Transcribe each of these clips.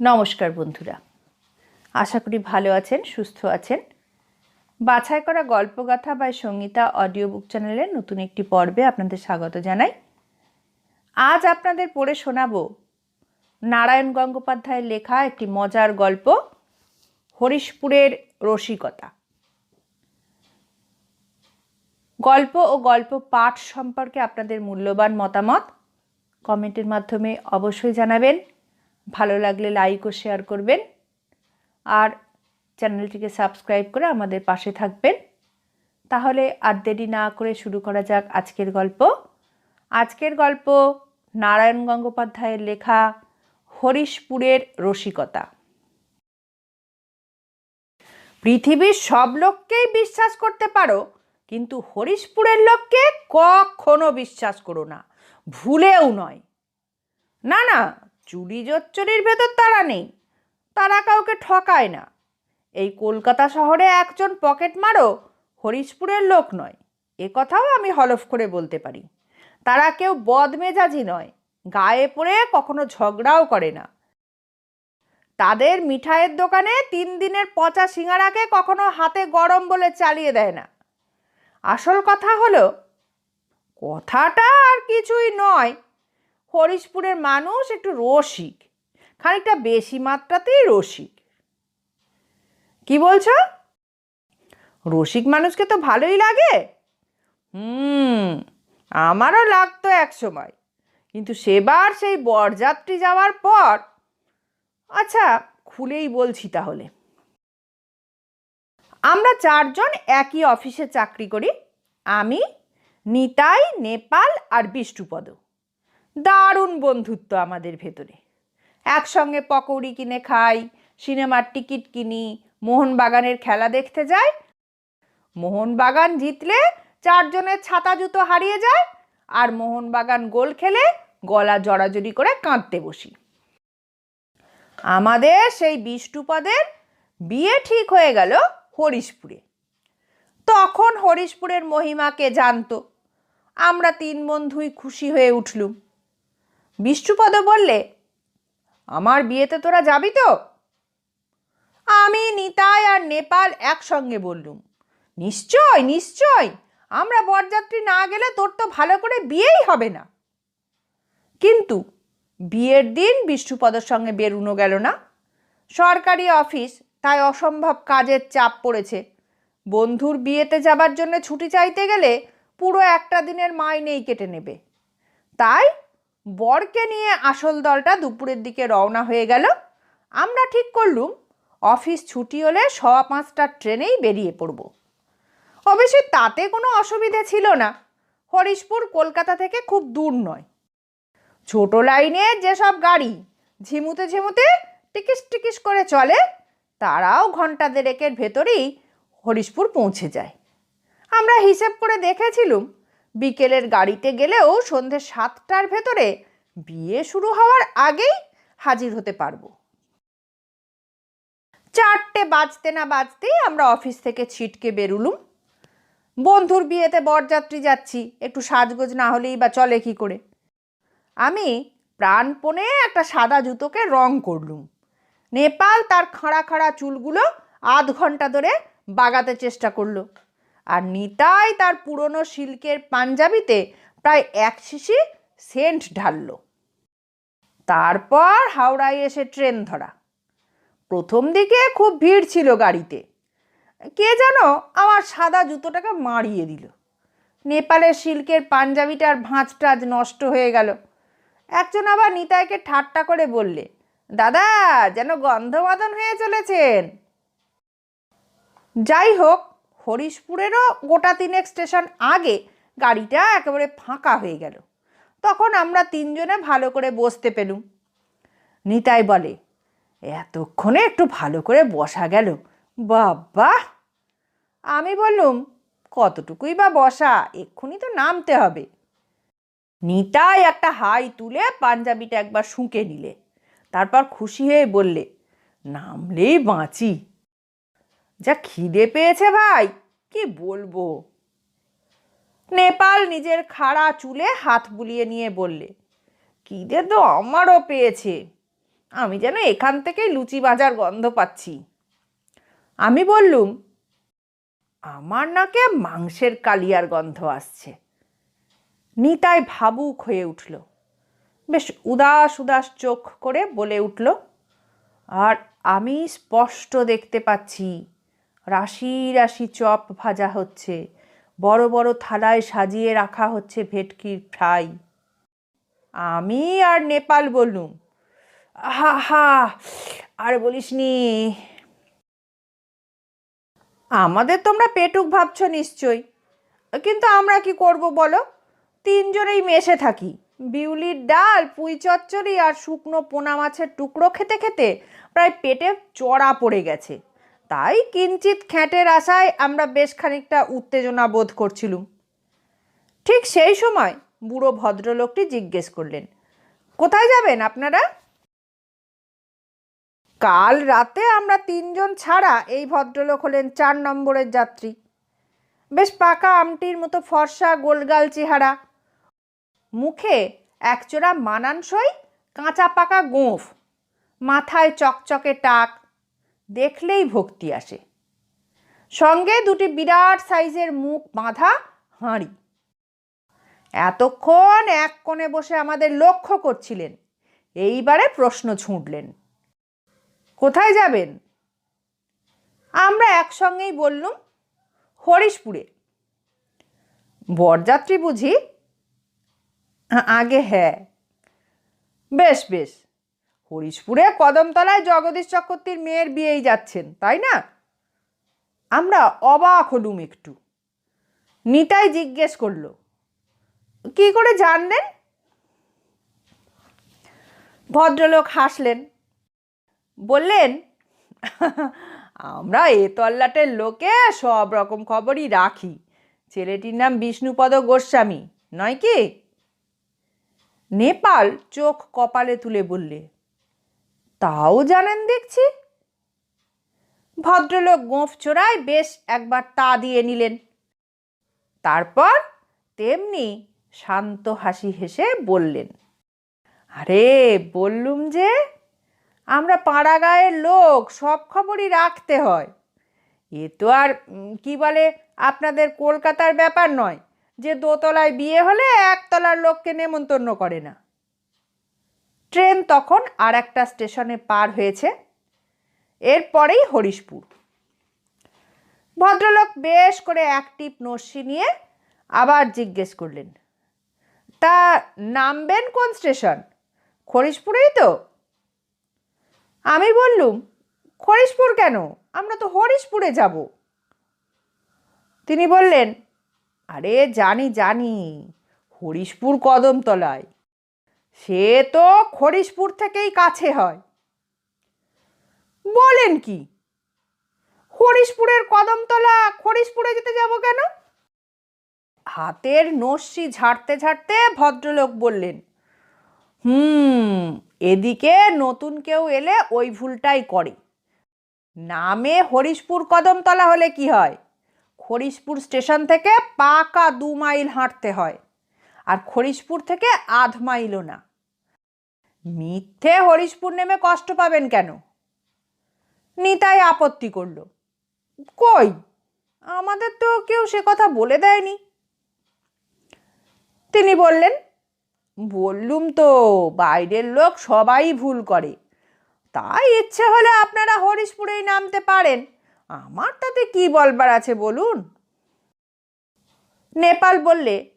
নমস্কার বন্ধুরা। আশা করি ভালো আছেন, সুস্থ আছেন। বাছাই করা গল্পগাথা বা সঙ্গীতা অডিও বুক চ্যানেলের নতুন একটি পর্বে আপনাদের স্বাগত জানাই। আজ আপনাদের পড়ে শোনাবো নারায়ণ গঙ্গোপাধ্যায়ের লেখা একটি মজার গল্প, হরিশপুরের রসিকতা। গল্প ও গল্প পাঠ সম্পর্কে আপনাদের মূল্যবান মতামত কমেন্টের মাধ্যমে অবশ্যই জানাবেন। ভালো লাগলে লাইক ও শেয়ার করবেন। আর চ্যানেলটিকে সাবস্ক্রাইব করে আমাদের পাশে থাকবেন। তাহলে আর দেরি না করে শুরু করা যাক আজকের গল্প। আজকের গল্প নারায়ণ গঙ্গোপাধ্যায়ের লেখা হরিশপুরের রসিকতা। পৃথিবীর সব লোককেই বিশ্বাস করতে পারো, কিন্তু হরিশপুরের লোককে কখনো বিশ্বাস করো না। ভুলেও নয়। না না চুরি জচ্চরির ভেতর তারা নেই। তারা কাউকে ঠকায় না। এই কলকাতা শহরে একজন পকেট মারো হরিশপুরের লোক নয়। এ কথাও আমি হলফ করে বলতে পারি। তারা কেউ বদমেজাজি নয়। গায়ে পড়ে কখনো ঝগড়াও করে না। তাদের মিঠাইয়ের দোকানে তিন দিনের পচা সিঙ্গারাকে কখনো হাতে গরম বলে চালিয়ে দেয় না। আসল কথা হলো, কথাটা আর কিছুই নয়। হরিশপুরের মানুষ একটু রসিক। খানিকটা বেশি মাত্রাতেই রসিক। কি বলছো? রসিক মানুষকে তো ভালোই লাগে। হুম, আমারও লাগতো এক সময়। কিন্তু সেবার সেই বরযাত্রী যাওয়ার পর আচ্ছা খুলেই বলছি তাহলে। আমরা চারজন একই অফিসে চাকরি করি। আমি, নিতাই, নেপাল আর বিষ্ণুপদ। দারুণ বন্ধুত্ব আমাদের ভেতরে। একসঙ্গে পকৌড়ি কিনে খাই, সিনেমার টিকিট কিনি, মোহনবাগানের খেলা দেখতে যাই। মোহনবাগান জিতলে চারজনের ছাতা জুতো হারিয়ে যায় আর মোহনবাগান গোল খেলে গলা জড়াজড়ি করে কাঁদতে বসি। আমাদের সেই বিষ্ণুপদের বিয়ে ঠিক হয়ে গেল হরিশপুরে। তখন হরিশপুরের মহিমাকে জানতো? আমরা তিন বন্ধুই খুশি হয়ে উঠলুম। বিষ্ণুপদ বললে, আমার বিয়েতে তোরা যাবি তো? আমি, নিতাই আর নেপাল একসঙ্গে বললুম। নিশ্চয় নিশ্চয়, আমরা বরযাত্রী না গেলে তোর তো ভালো করে বিয়েই হবে না। কিন্তু বিয়ের দিন বিষ্ণুপদর সঙ্গে বেরুনো গেল না? সরকারি অফিস, তাই অসম্ভব কাজের চাপ পড়েছে। বন্ধুর বিয়েতে যাবার জন্য ছুটি চাইতে গেলে পুরো একটা দিনের মাইনেই কেটে নেবে। তাই বরকে নিয়ে আসল দলটা দুপুরের দিকে রওনা হয়ে গেল। আমরা ঠিক করলুম, অফিস ছুটি হলে সওয়া পাঁচটার ট্রেনেই বেরিয়ে পড়ব। অবশ্যই তাতে কোনো অসুবিধে ছিল না। হরিশপুর কলকাতা থেকে খুব দূর নয়। ছোট লাইনে যেসব গাড়ি ঝিমুতে ঝিমুতে টিকিস টিকিস করে চলে, তারাও ঘণ্টা দেড়েকের ভেতরেই হরিশপুর পৌঁছে যায়। আমরা হিসেব করে দেখেছিলুম বিকেলের গাড়িতে গেলেও সন্ধে সাতটার ভেতরে বিয়ে শুরু হওয়ার আগেই হাজির হতে পারব। চারটে বাজতে না বাজতেই আমরা অফিস থেকে ছিটকে বেরুলুম। বন্ধুর বিয়েতে বরযাত্রী যাচ্ছি, একটু সাজগোজ না হলেই বা চলে কি করে? আমি প্রাণপণে একটা সাদা জুতোকে রং করলুম। নেপাল তার খাড়া খাড়া চুলগুলো আধ ঘণ্টা ধরে বাগাতে চেষ্টা করল। আর নিতাই তার পুরনো সিল্কের পাঞ্জাবিতে প্রায় এক শিশি সেন্ট ঢালল। তারপর হাওড়ায় এসে ট্রেন ধরা। প্রথম দিকে খুব ভিড় ছিল গাড়িতে। কে যেন আমার সাদা জুতোটাকে মারিয়ে দিল। নেপালের সিল্কের পাঞ্জাবিটার ভাঁজ টাজ নষ্ট হয়ে গেল। একজন আবার নিতাইকে ঠাট্টা করে বললে, দাদা, যেন গন্ধবাদন হয়ে চলেছেন। যাই হোক হরিশপুরেরও গোটা তিনেক স্টেশন আগে গাড়িটা একেবারে ফাঁকা হয়ে গেল। তখন আমরা তিনজনে ভালো করে বসতে পেলুম। নিতাই বলে, এতক্ষণে একটু ভালো করে বসা গেল। বাবা আমি বললুম, কতটুকুই বা বসা, এক্ষুনি তো নামতে হবে। নিতাই একটা হাই তুলে পাঞ্জাবিটা একবার শুঁকে নিলে। তারপর খুশি হয়ে বললে, নামলেই বাঁচি। যা খিদে পেয়েছে ভাই, কি বলব? নেপাল নিজের খাড়া চুলে হাত বুলিয়ে নিয়ে বললে, খিদে তো আমারও পেয়েছে, আমি যেন এখান থেকেই লুচি বাজার গন্ধ পাচ্ছি। আমি বললুম, আমার নাকে মাংসের কালিয়ার গন্ধ আসছে। নিতাই ভাবুক হয়ে উঠল। বেশ উদাস উদাস চোখ করে বলে উঠল, আর আমি স্পষ্ট দেখতে পাচ্ছি রাশি রাশি চপ ভাজা হচ্ছে। বড় বড় থালায় সাজিয়ে রাখা হচ্ছে ভেটকির ফ্রাই। আমি আর নেপাল বললুম। হা হা আর বলিসনি। আমাদের তোমরা পেটুক ভাবছ নিশ্চয়ই। কিন্তু আমরা কি করব বলো? তিনজনেই মেশে থাকি। বিউলির ডাল, পুঁই চচ্চড়ি আর শুকনো পোনা মাছের টুকরো খেতে খেতে প্রায় পেটে চড়া পড়ে গেছে। তাই কিঞ্চিত খ্যাঁটের আশায় আমরা বেশ খানিকটা উত্তেজনা বোধ করছিলুম। ঠিক সেই সময় বুড়ো ভদ্রলোকটি জিজ্ঞেস করলেন, কোথায় যাবেন আপনারা? কাল রাতে আমরা তিনজন ছাড়া এই ভদ্রলোক হলেন চার নম্বরের যাত্রী। বেশ পাকা আমটির মতো ফর্সা গোলগাল চেহারা। মুখে একচোড়া মানানসই, কাঁচা পাকা গোঁফ। মাথায় চকচকে টাক দেখলেই ভক্তি আসে। সঙ্গে দুটি বিরাট সাইজের মুখ বাঁধা হাঁড়ি। এতক্ষণ এক কোণে বসে আমাদের লক্ষ্য করছিলেন। এইবারে প্রশ্ন ছুঁড়লেন, কোথায় যাবেন? আমরা একসঙ্গেই বললুম, হরিশপুরে। বরযাত্রী বুঝি? আগে হ্যাঁ। বেশ বেশ। হরিশপুরে কদমতলায় জগদীশ চক্রবর্তীর মেয়ের বিয়েই যাচ্ছেন, তাই না? আমরা অবাক হলুম একটু। নিতাই জিজ্ঞেস করল, কি করে জানলেন? ভদ্রলোক হাসলেন, বললেন, আমরা এ তল্লাটের লোকে সব রকম খবরই রাখি। ছেলেটির নাম বিষ্ণুপদ গোস্বামী, নয় কি? নেপাল চোখ কপালে তুলে বললে তাও জানেন দেখছি? ভদ্রলোক গোঁফ চোরায় বেশ একবার তা দিয়ে নিলেন। তারপর তেমনি শান্ত হাসি হেসে বললেন, আরে, বললুম যে, আমরা পাড়া গায়ের লোক, সব খবরই রাখতে হয়। এ তো আর কি বলে, আপনাদের কলকাতার ব্যাপার নয়। যে দোতলায় বিয়ে হলে একতলার লোককে নেমন্তন্ন করে না। ট্রেন তখন আর একটা স্টেশনে পার হয়েছে। এরপরেই হরিশপুর। ভদ্রলোক বেশ করে এক টিপ নস্যি নিয়ে আবার জিজ্ঞেস করলেন, তা নামবেন কোন স্টেশন? খরিশপুরেই তো? আমি বললুম, খরিশপুর কেন? আমরা তো হরিশপুরে যাব। তিনি বললেন, আরে জানি জানি, হরিশপুর কদমতলায়। সে তো খরিশপুর থেকেই কাছে হয়। বলেন কি? খরিশপুরের কদমতলা খরিশপুরে যেতে যাব কেন? হাতের নস্যি ঝাড়তে ঝাড়তে ভদ্রলোক বললেন, হুম, এদিকে নতুন কেউ এলে ওই ভুলটাই করে। নামে হরিশপুর কদমতলা হলে কি হয়? খরিশপুর স্টেশন থেকে পাকা দু মাইল হাঁটতে হয়, আর খরিশপুর থেকে আধ মাইলও না। মিথ্যে হরিশপুর নেমে কষ্ট পাবেন কেন? নিতাই আপত্তি করল। কই? আমাদের তো কেউ সে কথা বলে দেয়নি। তিনি বললেন, বললুম তো, বাইরের লোক সবাই ভুল করে। তাই ইচ্ছে হলে আপনারা হরিশপুরেই নামতে পারেন। আমার তাতে কি বলবার আছে বলুন? নেপাল বললে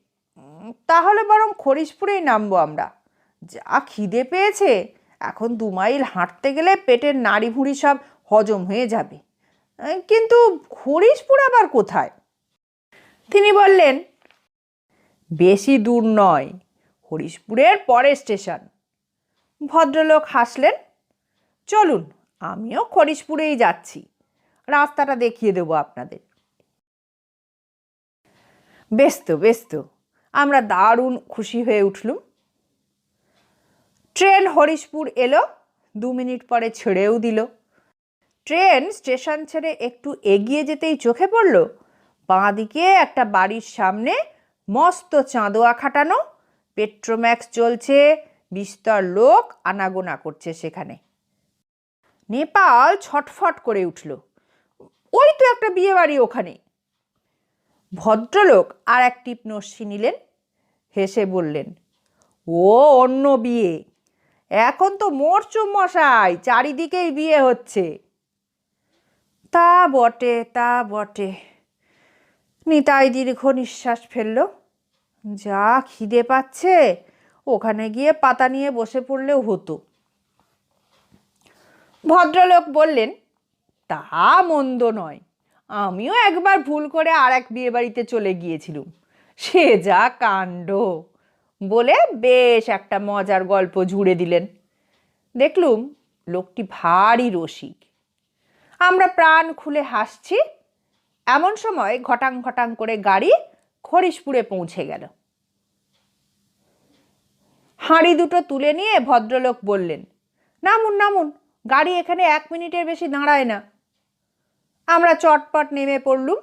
তাহলে বরং খরিশপুরেই নামবো আমরা। যা খিদে পেয়েছে, এখন দু মাইল হাঁটতে গেলে পেটের নাড়ি ভুঁড়ি সব হজম হয়ে যাবে। কিন্তু হরিশপুর আবার কোথায়? তিনি বললেন, বেশি দূর নয়, হরিশপুরের পরের স্টেশন। ভদ্রলোক হাসলেন, চলুন, আমিও খরিশপুরেই যাচ্ছি, রাস্তাটা দেখিয়ে দেবো আপনাদের। বেশ তো বেশ তো, আমরা দারুণ খুশি হয়ে উঠলুম। ট্রেন হরিশপুর এলো, দু মিনিট পরে ছেড়েও দিল। ট্রেন স্টেশন ছেড়ে একটু এগিয়ে যেতেই চোখে পড়ল। বাঁ দিকে একটা বাড়ির সামনে মস্ত চাঁদোয়া খাটানো, পেট্রোম্যাক্স চলছে, বিস্তর লোক আনাগোনা করছে সেখানে। নেপাল ছটফট করে উঠল। ওই তো একটা বিয়ে বাড়ি ওখানে। ভদ্রলোক আর এক টিপ নস্যি নিলেন, হেসে বললেন, ও অন্য বিয়ে। এখন তো মরচুম মশাই, চারিদিকেই বিয়ে হচ্ছে। তা বটে তা বটে। নিতাই দীর্ঘ নিঃশ্বাস ফেলল। যা খিদে পাচ্ছে, ওখানে গিয়ে পাতা নিয়ে বসে পড়লেও হতো। ভদ্রলোক বললেন, তা মন্দ নয়। আমিও একবার ভুল করে আর এক বিয়ে বাড়িতে চলে গিয়েছিলুম। সে যা কাণ্ড। বলে বেশ একটা মজার গল্প জুড়ে দিলেন। দেখলুম লোকটি ভারী রসিক। আমরা প্রাণ খুলে হাসছি। এমন সময় ঘটাং ঘটাং করে গাড়ি খরিশপুরে পৌঁছে গেল। হাঁড়ি দুটো তুলে নিয়ে ভদ্রলোক বললেন, নামুন নামুন, গাড়ি এখানে এক মিনিটের বেশি দাঁড়ায় না। আমরা চটপট নেমে পড়লুম।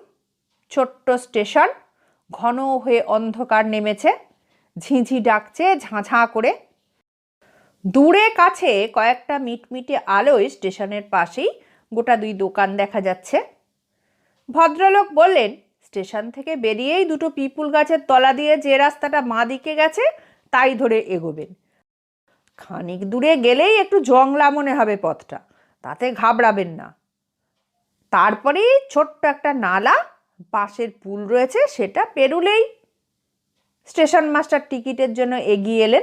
ছোট্ট স্টেশন ঘন হয়ে অন্ধকার নেমেছে। ঝিঁঝি ডাকছে, ঝাঁঝাঁ করে। দূরে কাছে কয়েকটা মিটমিটে আলোয় স্টেশনের পাশেই গোটা দুই দোকান দেখা যাচ্ছে। ভদ্রলোক বললেন, স্টেশন থেকে বেরিয়েই দুটো পিপুল গাছের তলা দিয়ে যে রাস্তাটা মা দিকে গেছে, তাই ধরে এগোবেন। খানিক দূরে গেলেই একটু জংলা মনে হবে পথটা, তাতে ঘাবড়াবেন না। তারপরেই ছোট্ট একটা নালা, পাশের পুল রয়েছে, সেটা পেরুলেই স্টেশন মাস্টার টিকিটের জন্য এগিয়ে এলেন।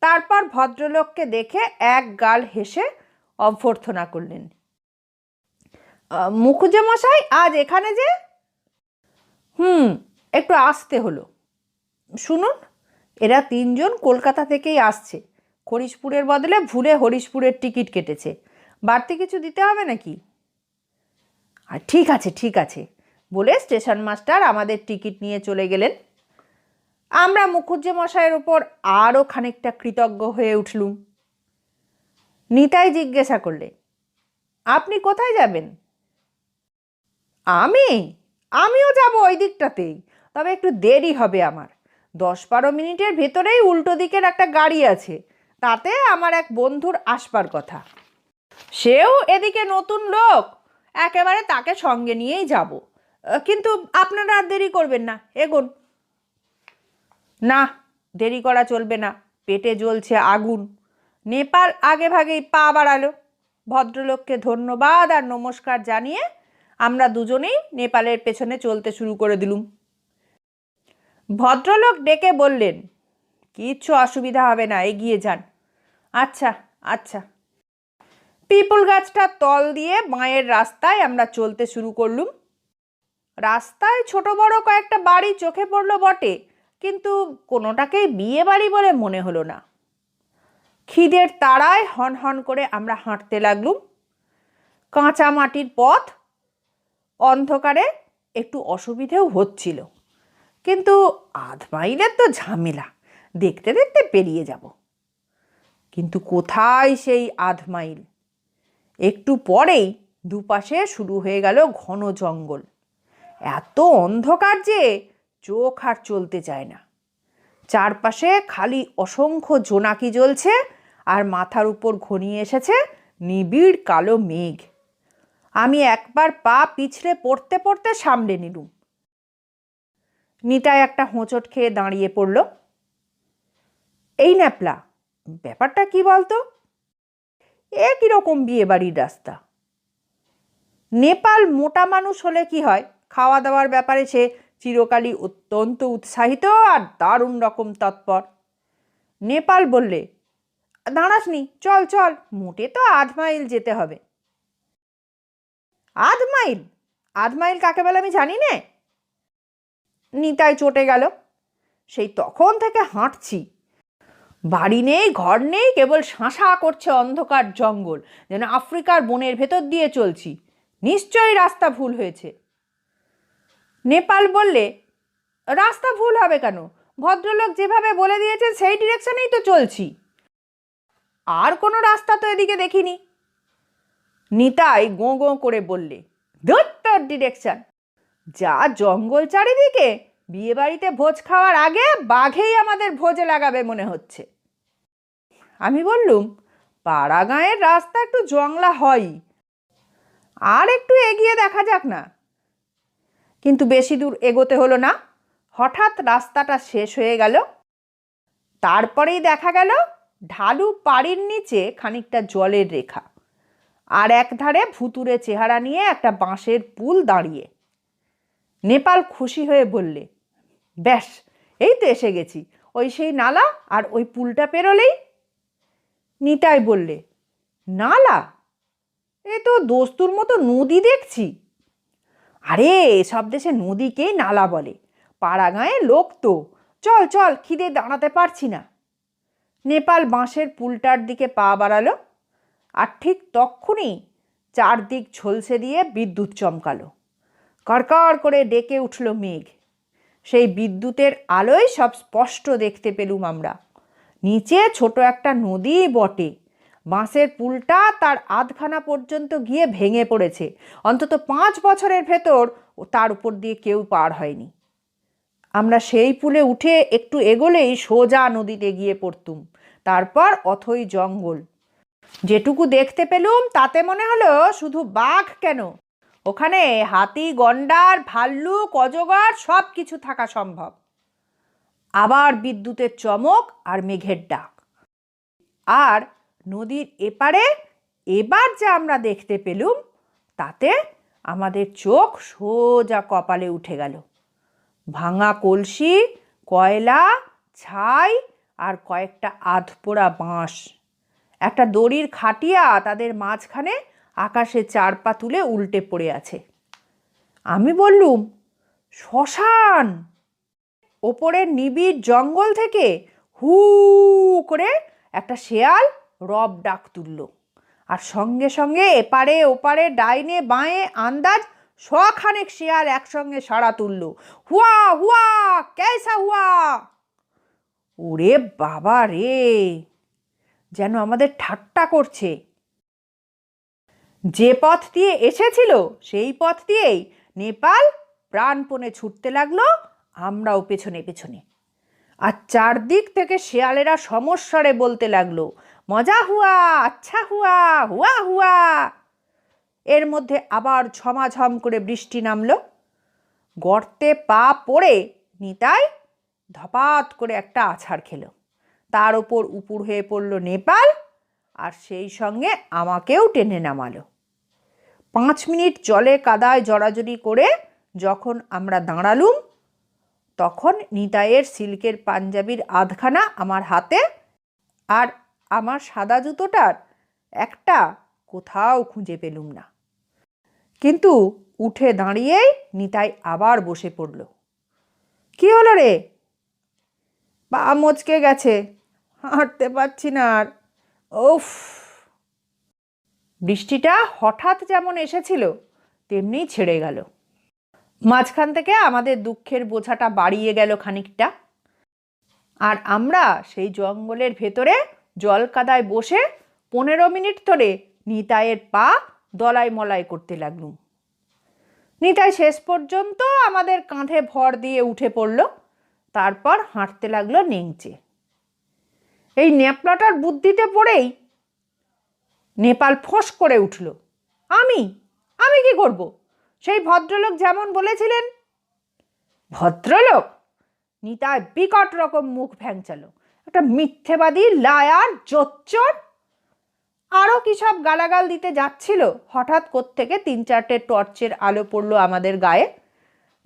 তারপর ভদ্রলোককে দেখে এক গাল হেসে অভ্যর্থনা করলেন। আহ, মুখুজ্জে মশাই আজ এখানে যে? হুম একটু আসতে হলো। শুনুন এরা তিনজন কলকাতা থেকেই আসছে। হরিশপুরের বদলে ভুলে হরিশপুরের টিকিট কেটেছে। বাড়তি কিছু দিতে হবে নাকি? আর ঠিক আছে ঠিক আছে বলে স্টেশন মাস্টার আমাদের টিকিট নিয়ে চলে গেলেন। আমরা মুখুজ্জে মশাইয়ের ওপর আরও খানিকটা কৃতজ্ঞ হয়ে উঠলুম। নিতাই জিজ্ঞাসা করলে, আপনি কোথায় যাবেন? আমি? আমিও যাব ওই দিকটাতেই, তবে একটু দেরি হবে আমার। দশ বারো মিনিটের ভেতরেই উল্টো দিকের একটা গাড়ি আছে, তাতে আমার এক বন্ধুর আসবার কথা। সেও এদিকে নতুন লোক, একেবারে তাকে সঙ্গে নিয়েই যাব। কিন্তু আপনারা আর দেরি করবেন না, এগোন। না, দেরি করা চলবে না। পেটে জ্বলছে আগুন। নেপাল আগে ভাগেই পা বাড়ালো। ভদ্রলোককে ধন্যবাদ আর নমস্কার জানিয়ে আমরা দুজনেই নেপালের পেছনে চলতে শুরু করে দিলুম। ভদ্রলোক ডেকে বললেন, কিচ্ছু অসুবিধা হবে না, এগিয়ে যান। আচ্ছা আচ্ছা। পিপল গাছটা তল দিয়ে মায়ের রাস্তায় আমরা চলতে শুরু করলুম। রাস্তায় ছোট বড় কয়েকটা বাড়ি চোখে পড়ল বটে। কিন্তু কোনোটাকেই বিয়ে বাড়ি বলে মনে হলো না। খিদের তাড়ায় হন হন করে আমরা হাঁটতে লাগলুম। কাঁচা মাটির পথ অন্ধকারে একটু অসুবিধেও হচ্ছিল। কিন্তু আধ মাইলের তো ঝামেলা, দেখতে দেখতে পেরিয়ে যাব। কিন্তু কোথায় সেই আধ মাইল? একটু পরেই দুপাশে শুরু হয়ে গেল ঘন জঙ্গল। এত অন্ধকার যে চোখ আর চলতে চায় না। চারপাশে খালি অসংখ্য জোনাকি জ্বলছে আর মাথার উপর ঘনিয়ে এসেছে নিবিড় কালো মেঘ। আমি একবার পা পিছলে পড়তে পড়তে সামলে নিলুম। নিতাই একটা হোঁচট খেয়ে দাঁড়িয়ে পড়ল। এই ন্যাপলা, ব্যাপারটা কি বলতো? এ কীরকম বিয়ে বাড়ির রাস্তা? নেপাল মোটা মানুষ হলে কি হয়? খাওয়া দাওয়ার ব্যাপারে সে চিরকালই অত্যন্ত উৎসাহিত আর দারুণ রকম তৎপর। নেপাল বললে, দাঁড়াসনি, চল চল, মোটে তো আধ মাইল যেতে হবে। আধ মাইল? আধ মাইল কাকে বলে আমি জানি নে? নিতাই চটে গেল। সেই তখন থেকে হাঁটছি। বাড়ি নেই, ঘর নেই, কেবল শাঁসা করছে অন্ধকার জঙ্গল, যেন আফ্রিকার বনের ভেতর দিয়ে চলছি। নিশ্চয়ই রাস্তা ভুল হয়েছে। নেপাল বললে, রাস্তা ভুল হবে কেন? ভদ্রলোক যেভাবে বলে দিয়েছেন, সেই ডিরেকশনেই তো চলছি। আর কোনো রাস্তা তো এদিকে দেখিনি। নিতাই গোঁ গোঁ করে বললে দত্তর ডিরেকশন যা জঙ্গল চারিদিকে বিয়ে বাড়িতে ভোজ খাওয়ার আগে বাঘেই আমাদের ভোজে লাগাবে মনে হচ্ছে। আমি বললুম পাড়া গাঁয়ের রাস্তা একটু জংলা হয় আর একটু এগিয়ে দেখা যাক না। কিন্তু বেশি দূর এগোতে হলো না। হঠাৎ রাস্তাটা শেষ হয়ে গেল। তারপরেই দেখা গেল, ঢালু পাড়ির নিচে খানিকটা জলের রেখা। আর একধারে ভুতুরে চেহারা নিয়ে একটা বাঁশের পুল দাঁড়িয়ে। নেপাল খুশি হয়ে বললে, ব্যাস, এই তো এসে গেছি। ওই সেই নালা আর ওই পুলটা পেরোলেই? নিতাই বললে, নালা? এ তো দোস্তুর মতো নদী দেখছি। আরে সব দেশে নদীকেই নালা বলে। পাড়া গাঁয়ে লোক তো। চল চল, খিদে দাঁড়াতে পারছি না। নেপাল বাঁশের পুলটার দিকে পা বাড়ালো আর ঠিক তক্ষুনি চারদিক ঝলসে দিয়ে বিদ্যুৎ চমকালো। কড়কড় করে ডেকে উঠল মেঘ। সেই বিদ্যুতের আলোয় সব স্পষ্ট দেখতে পেলুম আমরা। নিচে ছোট একটা নদী বটে। বাঁশের পুলটা তার আধখানা পর্যন্ত গিয়ে ভেঙে পড়েছে। অন্তত পাঁচ বছরের ভেতর তার উপর দিয়ে কেউ পার হয়নি। আমরা সেই পুলে উঠে একটু এগোলেই সোজা নদীতে গিয়ে পড়তুম। তারপর অথই জঙ্গল। যেটুকু দেখতে পেলুম, তাতে মনে হলো শুধু বাঘ কেন? ওখানে হাতি, গন্ডার, ভাল্লুক, অজগর সব কিছু থাকা সম্ভব। আবার বিদ্যুতের চমক আর মেঘের ডাক। আর নদীর এপারে এবার যা আমরা দেখতে পেলুম, তাতে আমাদের চোখ সোজা কপালে উঠে গেল। ভাঙা কলসি, কয়লা, ছাই আর কয়েকটা আধপোড়া বাঁশ। একটা দড়ির খাটিয়া তাদের মাঝখানে আকাশে চার পা তুলে উল্টে পড়ে আছে। আমি বললুম, শ্মশান! ওপরের নিবিড় জঙ্গল থেকে হু করে একটা শেয়াল রব ডাক তুলল। আর সঙ্গে সঙ্গে এপারে ওপারে ডাইনে বাঁয়ে আন্দাজ শখানেক শেয়াল একসঙ্গে সাড়া তুলল। হুয়া হুয়া ক্যাসা হুয়া? ওরে বাবা রে, যেন আমাদের ঠাট্টা করছে। যে পথ দিয়ে এসেছিল, সেই পথ দিয়েই নেপাল প্রাণপণে ছুটতে লাগল আমরাও পেছনে পেছনে। আর চারদিক থেকে শেয়ালেরা সমস্যারে বলতে লাগল মজা হুয়া আচ্ছা হুয়া হুয়া হুয়া। এর মধ্যে আবার ঝমাঝম করে বৃষ্টি নামলো। গর্তে পা পড়ে নিতাই ধপাত করে একটা আছাড় খেলো। তার ওপর উপুর হয়ে পড়ল নেপাল আর সেই সঙ্গে আমাকেও টেনে নামালো। পাঁচ মিনিট জলে কাদায় জড়াজড়ি করে যখন আমরা দাঁড়ালুম, তখন নিতাইয়ের সিল্কের পাঞ্জাবির আধখানা আমার হাতে আর আমার সাদা জুতোটার একটা কোথাও খুঁজে পেলুম না। কিন্তু উঠে দাঁড়িয়েই নিতাই আবার বসে পড়ল। কি হলো রে? বা মচকে গেছে। হাঁটতে পারছি না আর। ওফ বৃষ্টিটা হঠাৎ যেমন এসেছিল, তেমনি ছেড়ে গেল। মাঝখান থেকে আমাদের দুঃখের বোঝাটা বাড়িয়ে গেল খানিকটা। আর আমরা সেই জঙ্গলের ভেতরে জল কাদায় বসে পনেরো মিনিট ধরে নিতাইয়ের পা দলাই মলাই করতে লাগলুম। নিতাই শেষ পর্যন্ত আমাদের কাঁধে ভর দিয়ে উঠে পড়ল, তারপর হাঁটতে লাগল নেংচে। এই ন্যাপলাটার বুদ্ধিতে পড়েই নেপাল ফোঁস করে উঠল। আমি? আমি কি করব? সেই ভদ্রলোক যেমন বলেছিলেন, ভদ্রলোক? নিতাই বিকট রকম মুখ ভ্যাংচালো। একটা মিথ্যেবাদী, লায়ার, জোচ্চর আরও কি সব গালাগাল দিতে যাচ্ছিল? হঠাৎ থেকে তিন চারটে টর্চের আলো পড়ল আমাদের গায়ে।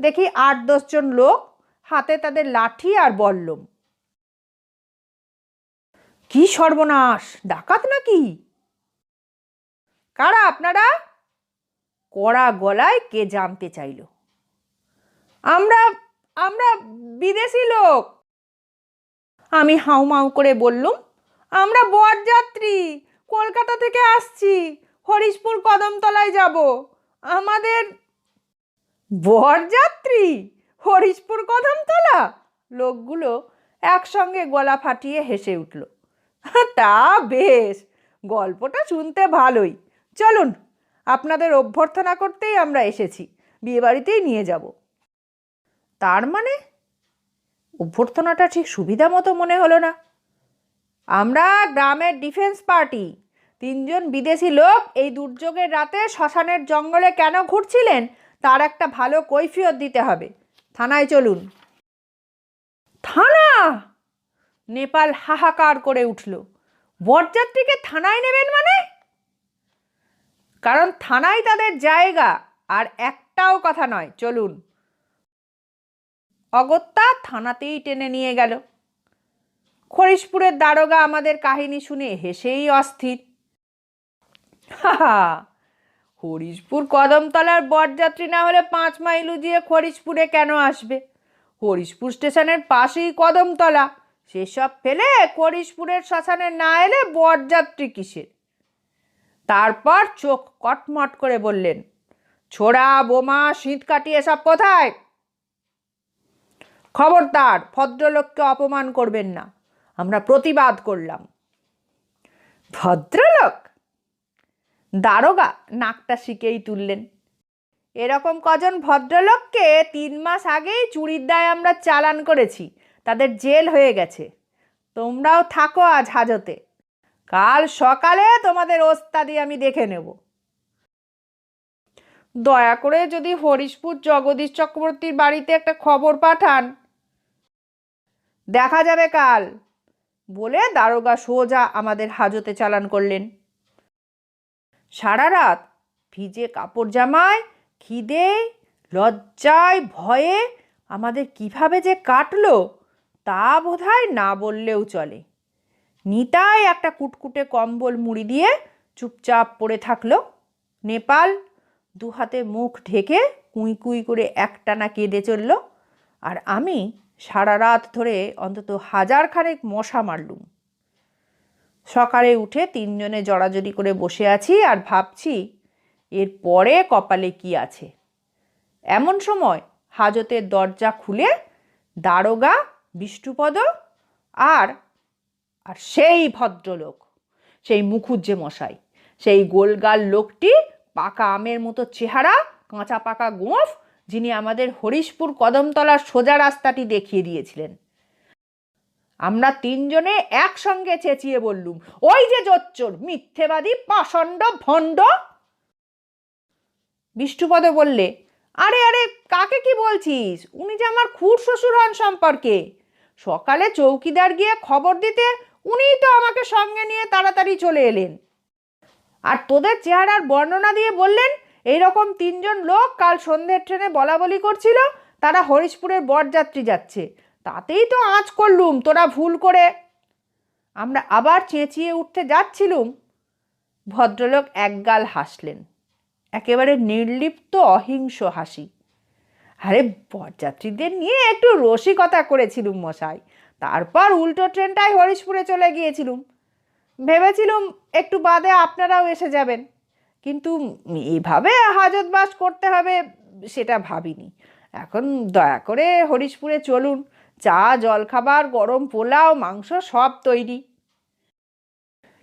দেখি আট দশজন লোক হাতে তাদের লাঠি আর বললম। কি সর্বনাশ, ডাকাত নাকি? কারা আপনারা? কড়া গলায় কে জানতে চাইল? আমরা আমরা বিদেশি লোক। আমি হাউমাউ করে বললুম, আমরা বরযাত্রী কলকাতা থেকে আসছি, হরিশপুর কদমতলায় যাব। আমাদের বরযাত্রী হরিশপুর কদমতলা? লোকগুলো একসঙ্গে গলা ফাটিয়ে হেসে উঠল, তা বেশ, গল্পটা শুনতে ভালোই। চলুন, আপনাদের অভ্যর্থনা করতেই আমরা এসেছি, বিয়েবাড়িতেই নিয়ে যাব। তার মানে অভ্যর্থনাটা ঠিক সুবিধা মতো মনে হলো না। আমরা গ্রামের ডিফেন্স পার্টি, তিনজন বিদেশি লোক এই দুর্যোগের রাতে শ্মশানের জঙ্গলে কেন ঘুরছিলেন? তার একটা ভালো কৈফিয়ত দিতে হবে। থানায় চলুন। থানা! নেপাল হাহাকার করে উঠল। বরযাত্রীকে থানায় নেবেন মানে? কারণ থানায় তাদের জায়গা, আর একটাও কথা নয়। চলুন। অগত্যা থানাতেই টেনে নিয়ে গেল। খরিশপুরের দারোগা আমাদের কাহিনী শুনে হেসেই অস্থির। হাহা, হরিশপুর কদমতলার বরযাত্রী না হলে পাঁচ মাইল উজিয়ে খরিশপুরে কেন আসবে? হরিশপুর স্টেশনের পাশেই কদমতলা সেসব ফেলে খরিশপুরের শ্মশানে না এলে বরযাত্রী কিসের? তারপর চোখ কটমট করে বললেন ছোড়া বোমা শীত কাটি এসব কোথায়? খবরদার, ভদ্রলোককে অপমান করবেন না। আমরা প্রতিবাদ করলাম। ভদ্রলোক? দারোগা নাকটা শিকেই তুললেন। এরকম কজন ভদ্রলোককে তিন মাস আগেই চুরির দায় আমরা চালান করেছি। তাদের জেল হয়ে গেছে। তোমরাও থাকো আজ হাজতে। কাল সকালে তোমাদের ওস্তাদি আমি দেখে নেব। দয়া করে যদি হরিশপুর জগদীশ চক্রবর্তীর বাড়িতে একটা খবর পাঠান। দেখা যাবে কাল, বলে দারোগা সোজা আমাদের হাজতে চালান করলেন। সারা রাত ভিজে কাপড় জামায়, খিদে, লজ্জায়, ভয়ে আমাদের কীভাবে যে কাটলো তা বোধহয় না বললেও চলে। নিতাই একটা কুটকুটে কম্বল মুড়ি দিয়ে চুপচাপ পড়ে থাকল। নেপাল দু হাতে মুখ ঢেকে কুঁই কুঁই করে একটানা কেঁদে চলল। আর আমি সারা রাত ধরে অন্তত হাজার খানেক মশা মারলুম। সকালে উঠে তিনজনে জড়াজড়ি করে বসে আছি আর ভাবছি, এর পরে কপালে কি আছে? এমন সময় হাজতের দরজা খুলে দারোগা, বিষ্ণুপদ আর আর সেই ভদ্রলোক, সেই মুখুজ্জে মশাই, সেই গোলগাল লোকটি পাকা আমের মতো চেহারা, কাঁচা পাকা গোঁফ যিনি আমাদের হরিশপুর কদমতলার সোজা রাস্তাটি দেখিয়ে দিয়েছিলেন। আমরা তিনজনে একসঙ্গে চেঁচিয়ে বললুম, ওই যে জোচ্চোর, মিথ্যেবাদী, পাষণ্ড, ভণ্ড! বিষ্ণুপদ বললে, আরে আরে, কাকে কি বলছিস? উনি যে আমার খুড় শ্বশুর হন সম্পর্কে। সকালে চৌকিদার গিয়ে খবর দিতে উনিই তো আমাকে সঙ্গে নিয়ে তাড়াতাড়ি চলে এলেন। আর তোদের চেহারার বর্ণনা দিয়ে বললেন এই রকম তিনজন লোক কাল সন্ধ্যের ট্রেনে বলা বলি করছিল, তারা হরিশপুরের বরযাত্রী যাচ্ছে। তাতেই তো আঁচ করলুম, তোরা ভুল করে। আমরা আবার চেঁচিয়ে উঠতে যাচ্ছিলুম। ভদ্রলোক একগাল হাসলেন। একেবারে নির্লিপ্ত, অহিংস হাসি। আরে, বরযাত্রীদের নিয়ে একটু রসিকতা করেছিলুম মশাই। তারপর উল্টো ট্রেনটাই হরিশপুরে চলে গিয়েছিলুম। ভেবেছিলুম একটু বাদে আপনারাও এসে যাবেন। কিন্তু এভাবে হাজত বাস করতে হবে সেটা ভাবিনি। এখন দয়া করে হরিশপুরে চলুন। চা, জলখাবার, গরম পোলাও, মাংস সব তৈরি।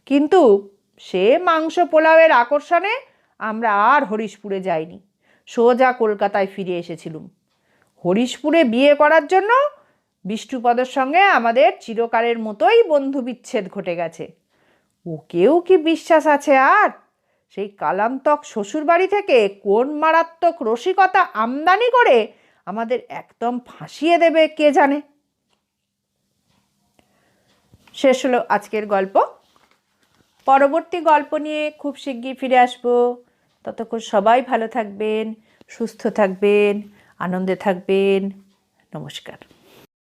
কিন্তু সে মাংস পোলাওয়ের আকর্ষণে আমরা আর হরিশপুরে যাইনি। সোজা কলকাতায় ফিরে এসেছিলুম। হরিশপুরে বিয়ে করার জন্য বিষ্ণুপদের সঙ্গে আমাদের চিরকালের মতোই বন্ধু বিচ্ছেদ ঘটে গেছে। ওকেও কি বিশ্বাস আছে আর? সেই কালান্তক শ্বশুরবাড়ি থেকে কোন মারাত্মক রসিকতা আমদানি করে আমাদের একদম ফাঁসিয়ে দেবে, কে জানে? শেষ হলো আজকের গল্প। পরবর্তী গল্প নিয়ে খুব শিগগির ফিরে আসব। ততক্ষণ সবাই ভালো থাকবেন, সুস্থ থাকবেন, আনন্দে থাকবেন। নমস্কার।